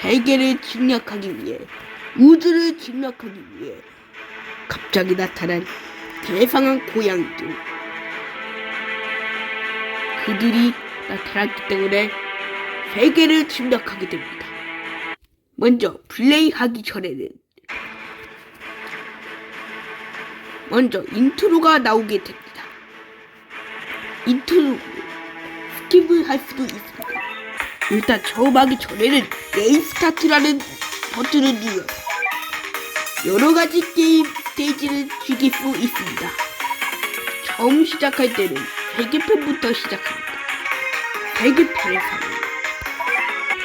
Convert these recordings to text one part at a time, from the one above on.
세계를 침략하기 위해 우주를 침략하기 위해 갑자기 나타난 괴상한 고양이들 그들이 나타났기 때문에 세계를 침략하게 됩니다. 먼저 플레이하기 전에는 먼저 인트로가 나오게 됩니다. 인트로 스킵을 할 수도 있습니다. 일단 처음 하기 전에는 게임 스타트라는 버튼을 눌러서 여러 가지 게임 스테이지를 즐길 수 있습니다. 처음 시작할 때는 세계편부터 시작합니다. 세계편에서는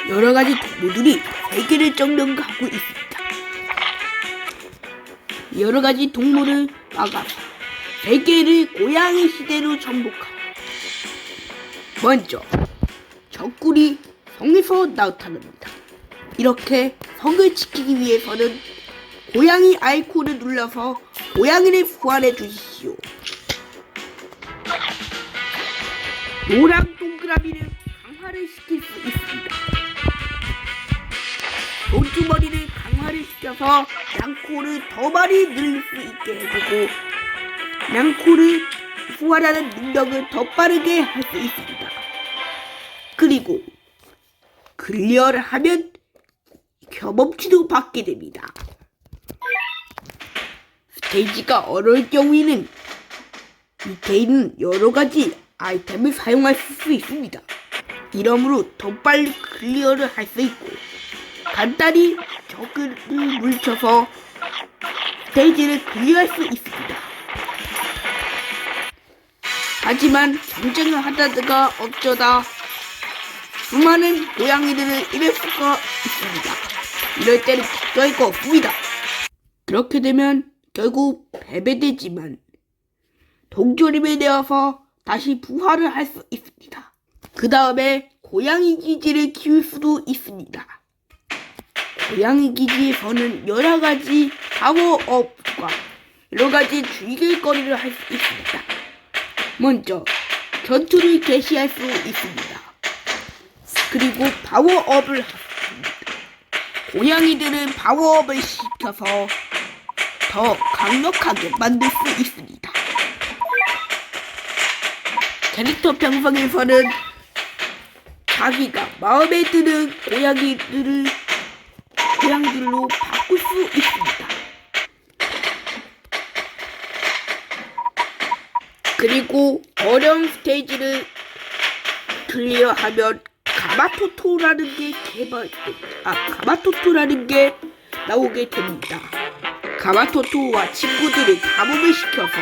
여러 가지 동물들이 세계를 점령하고 있습니다. 여러 가지 동물을 막아서 세계를 고양이 시대로 정복하라. 먼저 적군이 성에서 나타납니다. 이렇게 성을 지키기 위해서는 고양이 아이콘을 눌러서 고양이를 부활해 주십시오. 노랑 동그라미를 강화를 시킬 수 있습니다. 돈주머리를 강화를 시켜서 양코를 더 많이 늘릴 수 있게 해주고 양코를 부활하는 능력을 더 빠르게 할 수 있습니다. 그리고 클리어를 하면 경험치도 받게 됩니다. 스테이지가 어려울 경우에는 밑에 있는 여러 가지 아이템을 사용할 수 있습니다. 이러므로 더 빨리 클리어를 할 수 있고 간단히 적을 물쳐서 스테이지를 클리어할 수 있습니다. 하지만 경쟁을 하다가 어쩌다 수많은 고양이들을 잃을 수가 있습니다. 이럴 때는 별거 없습니다. 그렇게 되면 결국 패배되지만 동조림이 되어서 다시 부활을 할 수 있습니다. 그 다음에 고양이 기지를 키울 수도 있습니다. 고양이 기지에서는 여러 가지 파워업과 여러 가지 즐길거리를 할 수 있습니다. 먼저 전투를 개시할 수 있습니다. 그리고 파워업을 합니다. 고양이들은 파워업을 시켜서 더 강력하게 만들 수 있습니다. 캐릭터 편성에서는 자기가 마음에 드는 고양이들을 고양이들로 바꿀 수 있습니다. 그리고 어려운 스테이지를 클리어하면 가마토토라는 게 개발, 아, 가마토토라는 게 나오게 됩니다. 가마토토와 친구들을 감옥을 시켜서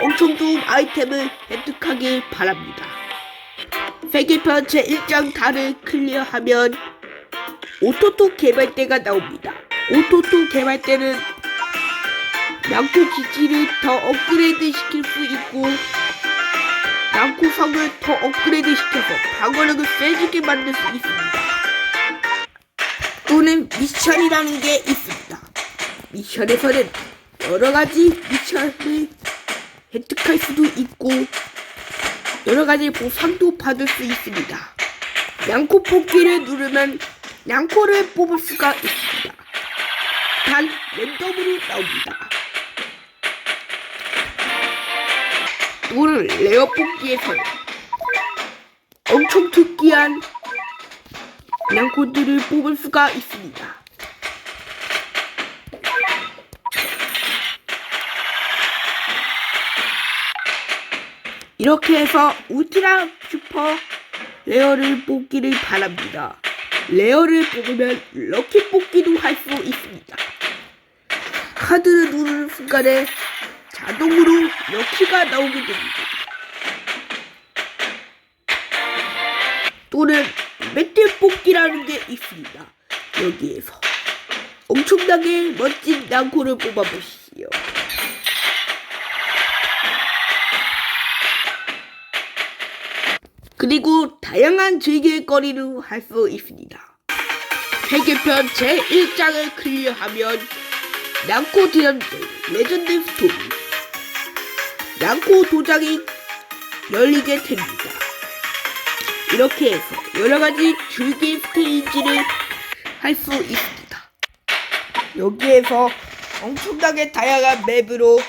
엄청 좋은 아이템을 획득하길 바랍니다. 세계편 제1장 달을 클리어하면 오토토 개발대가 나옵니다. 오토토 개발대는 양코 기지를 더 업그레이드 시킬 수 있고 양코성을 더 업그레이드 시켜서 방어력을 세지게 만들 수 있습니다. 또는 미션이라는 게 있습니다. 미션에서는 여러 가지 미션을 획득할 수도 있고 여러 가지 보상도 받을 수 있습니다. 양코 뽑기를 누르면 양코를 뽑을 수가 있습니다. 단 랜덤으로 나옵니다. 또는 레어 뽑기에서는 엄청 특이한 양코들을 뽑을 수가 있습니다. 이렇게 해서 울트라 슈퍼 레어를 뽑기를 바랍니다. 레어를 뽑으면 럭키 뽑기도 할 수 있습니다. 카드를 누르는 순간에 자동으로 럭키가 나오게 됩니다. 또는 맷대 뽑기라는 게 있습니다. 여기에서 엄청나게 멋진 양코를 뽑아보시오. 그리고 다양한 즐길거리를 할 수 있습니다. 세계편 제1장을 클리어하면 양코 대전쟁 레전드 스토리 양코 도장이 열리게 됩니다. 이렇게 해서 여러가지 즐길 스테이지를 할 수 있습니다. 여기에서 엄청나게 다양한 맵으로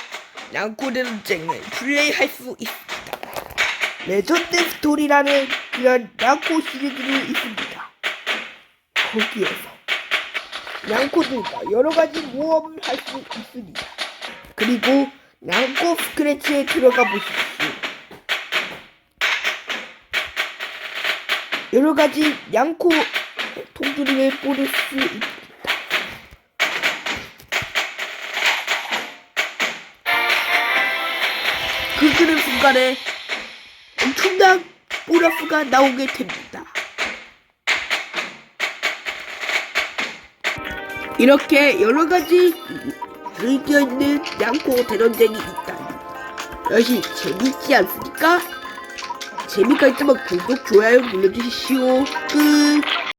양코대전쟁을 플레이할 수 있습니다. 레전드 스토리라는 그런 양코 시리즈도 있습니다. 거기에서 양코들과 여러 가지 모험을 할 수 있습니다. 그리고 양코 스크래치에 들어가 보십시오. 여러 가지 양코 통조림을 뿌릴 수 있습니다. 그 그런 순간에 엄청난 보너스가 나오게 됩니다. 이렇게 여러 가지 의견 있는 양코 대전쟁이 있다니 역시 재밌지 않습니까? 재미가 있으면 구독, 좋아요 눌러주시오. 끝.